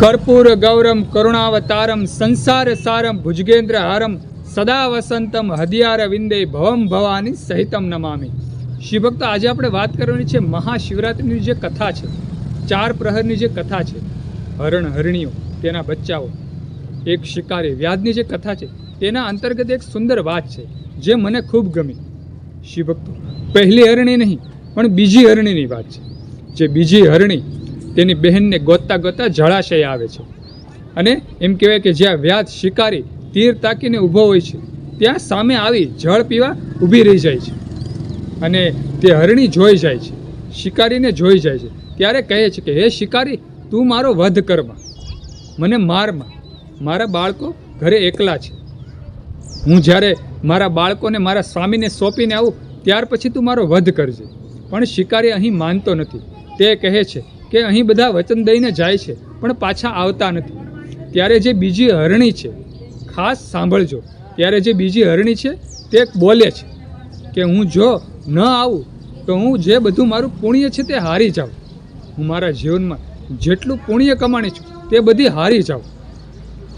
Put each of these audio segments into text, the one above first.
કર્પૂર ગૌરમ કરુણાવતારમ સંસાર સારમ ભુજગેન્દ્ર હારમ સદા વસંતમ હદિયાર વિંદે ભવમ ભવાની સહિતમ નમામી શિવભક્ત આજે આપણે વાત કરવાની છે મહાશિવરાત્રિની જે કથા છે, ચાર પ્રહરની જે કથા છે, હરણ હરણીઓ, તેના બચ્ચાઓ, એક શિકારી વ્યાજની જે કથા છે, તેના અંતર્ગત એક સુંદર વાત છે, જે મને ખૂબ ગમી. શિવભક્તો, પહેલી હરણી નહીં, પણ બીજી હરણીની વાત છે, જે બીજી હરણી તેની બહેનને ગોતતા ગોતતા જળાશય આવે છે. અને એમ કહેવાય કે જ્યાં વ્યાધ શિકારી તીર તાકીને ઊભો હોય છે, ત્યાં સામે આવી જળ પીવા ઊભી રહી જાય છે. અને તે હરણી જોઈ જાય છે, શિકારીને જોઈ જાય છે. ત્યારે કહે છે કે, હે શિકારી, તું મારો વધ કરમાં મને મારમાં મારા બાળકો ઘરે એકલા છે. હું જ્યારે મારા બાળકોને મારા સ્વામીને સોંપીને આવું, ત્યાર પછી તું મારો વધ કરજે. પણ શિકારી અહીં માનતો નથી. તે કહે છે કે અહીં બધા વચન દઈને જાય છે, પણ પાછા આવતા નથી. ત્યારે જે બીજી હરણી છે, ખાસ સાંભળજો, ત્યારે જે બીજી હરણી છે, તે બોલે છે કે હું જો ન આવું, તો હું જે બધું મારું પુણ્ય છે તે હારી જાઉં. હું મારા જીવનમાં જેટલું પુણ્ય કમાણી છું, તે બધી હારી જાઉં.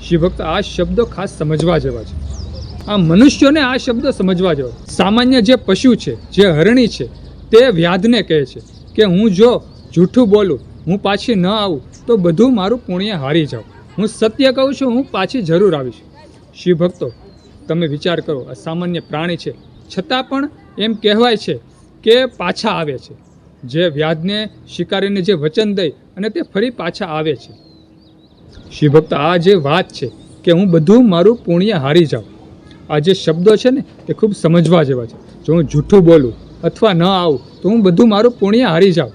શિવભક્ત આ શબ્દો ખાસ સમજવા જેવા છે. આ મનુષ્યોને આ શબ્દો સમજવા જેવા સામાન્ય જે પશુ છે, જે હરણી છે, તે વ્યાધને કહે છે કે હું જો જૂઠું બોલું હું પાછી ન આવું તો બધું મારું પુણ્ય હારી જાઉં. હું સત્ય કહું છું, હું પાછી જરૂર આવીશ શિવભક્તો તમે વિચાર કરો, આ સામાન્ય પ્રાણી છે. છતાં પણ એમ કહેવાય છે કે પાછા આવે છે. જે વ્યાજને શિકારીને જે વચન દઈ અને તે ફરી પાછા આવે છે. શિવભક્ત આ જે વાત છે કે હું બધું મારું પુણ્ય હારી જાઉં. આ જે શબ્દો છે ને તે ખૂબ સમજવા જેવા છે. જો હું જૂઠું બોલું અથવા ન આવું, તો હું બધું મારું પુણ્ય હારી જાઉં.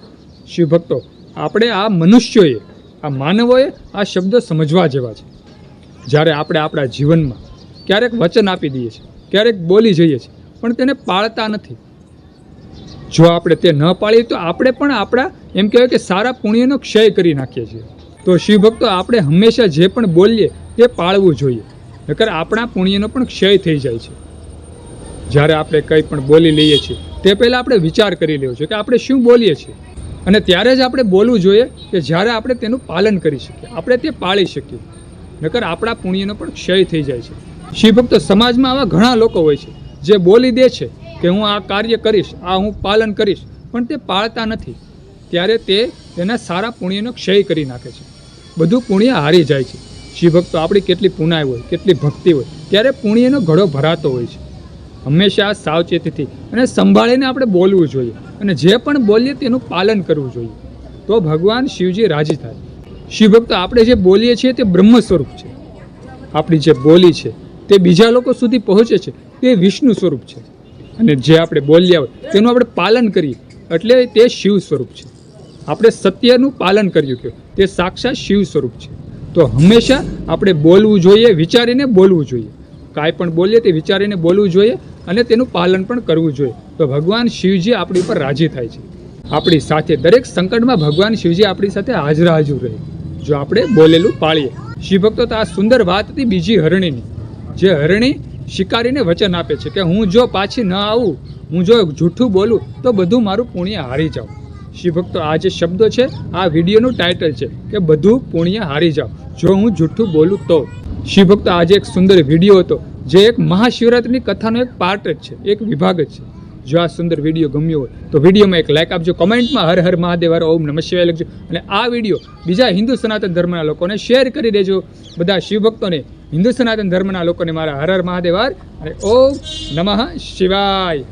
શિવભક્તો આપણે આ મનુષ્યોએ, આ માનવોએ આ શબ્દો સમજવા જેવા છે. જ્યારે આપણે આપણા જીવનમાં ક્યારેક વચન આપી દઈએ છીએ, ક્યારેક બોલી જઈએ છીએ, પણ તેને પાળતા નથી. જો આપણે તે ન પાળીએ, તો આપણે પણ આપણા, એમ કહેવાય કે સારા પુણ્યનો ક્ષય કરી નાખીએ છીએ. તો શિવભક્તો, આપણે હંમેશા જે પણ બોલીએ, તે પાળવું જોઈએ. નકર આપણા પુણ્યનો પણ ક્ષય થઈ જાય છે. જ્યારે આપણે કંઈ પણ બોલી લઈએ છીએ, તે પહેલાં આપણે વિચાર કરી લેવો છે કે આપણે શું બોલીએ છીએ. અને ત્યારે જ આપણે બોલવું જોઈએ કે જ્યારે આપણે તેનું પાલન કરી શકીએ, આપણે તે પાળી શકીએ. નકર આપણા પુણ્યનો પણ ક્ષય થઈ જાય છે. શિવભક્ત સમાજમાં આવા ઘણા લોકો હોય છે, જે બોલી દે છે કે હું આ કાર્ય કરીશ, આ હું પાલન કરીશ, પણ તે પાળતા નથી. ત્યારે તે તેના સારા પુણ્યનો ક્ષય કરી નાખે છે. બધું પુણ્ય હારી જાય છે. શિવભક્તો આપણી કેટલી પુનાય હોય, કેટલી ભક્તિ હોય, ત્યારે પુણ્યનો ઘડો ભરાતો હોય છે. હંમેશા સાવચેતીથી અને સંભાળીને આપણે બોલવું જોઈએ અને જે પણ બોલીએ તેનું પાલન કરવું જોઈએ. તો ભગવાન શિવજી રાજી થાય. શિવભક્ત આપણે જે બોલીએ છીએ તે બ્રહ્મ સ્વરૂપ છે. આપણી જે બોલી છે તે બીજા લોકો સુધી પહોંચે છે તે વિષ્ણુ સ્વરૂપ છે. અને જે આપણે બોલ્યા હોય તેનું આપણે પાલન કરીએ એટલે તે શિવ સ્વરૂપ છે. આપણે સત્યનું પાલન કર્યું કે તે સાક્ષાત શિવ સ્વરૂપ છે. તો હંમેશા આપણે બોલવું જોઈએ, વિચારીને બોલવું જોઈએ. કાંઈ પણ બોલીએ તે વિચારીને બોલવું જોઈએ અને તેનું પાલન પણ કરવું જોઈએ. તો ભગવાન શિવજી આપણી ઉપર રાજી થાય છે. આપણી સાથે દરેક સંકટમાં ભગવાન શિવજી આપણી સાથે હાજરા હાજર રહે. જો આપણે બોલેલું પાળીએ. શિવભક્તો તો આ સુંદર વાત હતી બીજી હરણીની. જે હરણી શિકારીને વચન આપે છે કે હું જો પાછી ન આવું, હું જો જૂઠું બોલું, તો બધું મારું પુણ્ય હારી જાઉં. શિવભક્તો આ જે શબ્દો છે, આ વિડીયોનું ટાઇટલ છે કે બધું પુણ્ય હારી જાઉં. જો હું જૂઠું બોલું તો. શિવભક્તો આજે એક સુંદર વીડિયો હતો. જે એક મહાશિવરાત્રિની કથાનો એક પાર્ટ જ છે, એક વિભાગ જ છે. જો આ સુંદર વીડિયો ગમ્યો હોય, તો વિડીયોમાં એક લાઇક આપજો, કમેન્ટમાં હર હર મહાદેવ, હર ઓમ નમઃ શિવાય લખજો. અને આ વીડિયો બીજા હિન્દુ સનાતન ધર્મના લોકોને શેર કરી દેજો. બધા શિવભક્તોને હિન્દુ સનાતન ધર્મના લોકોને મારા હર હર મહાદેવ અને ઓમ નમઃ શિવાય.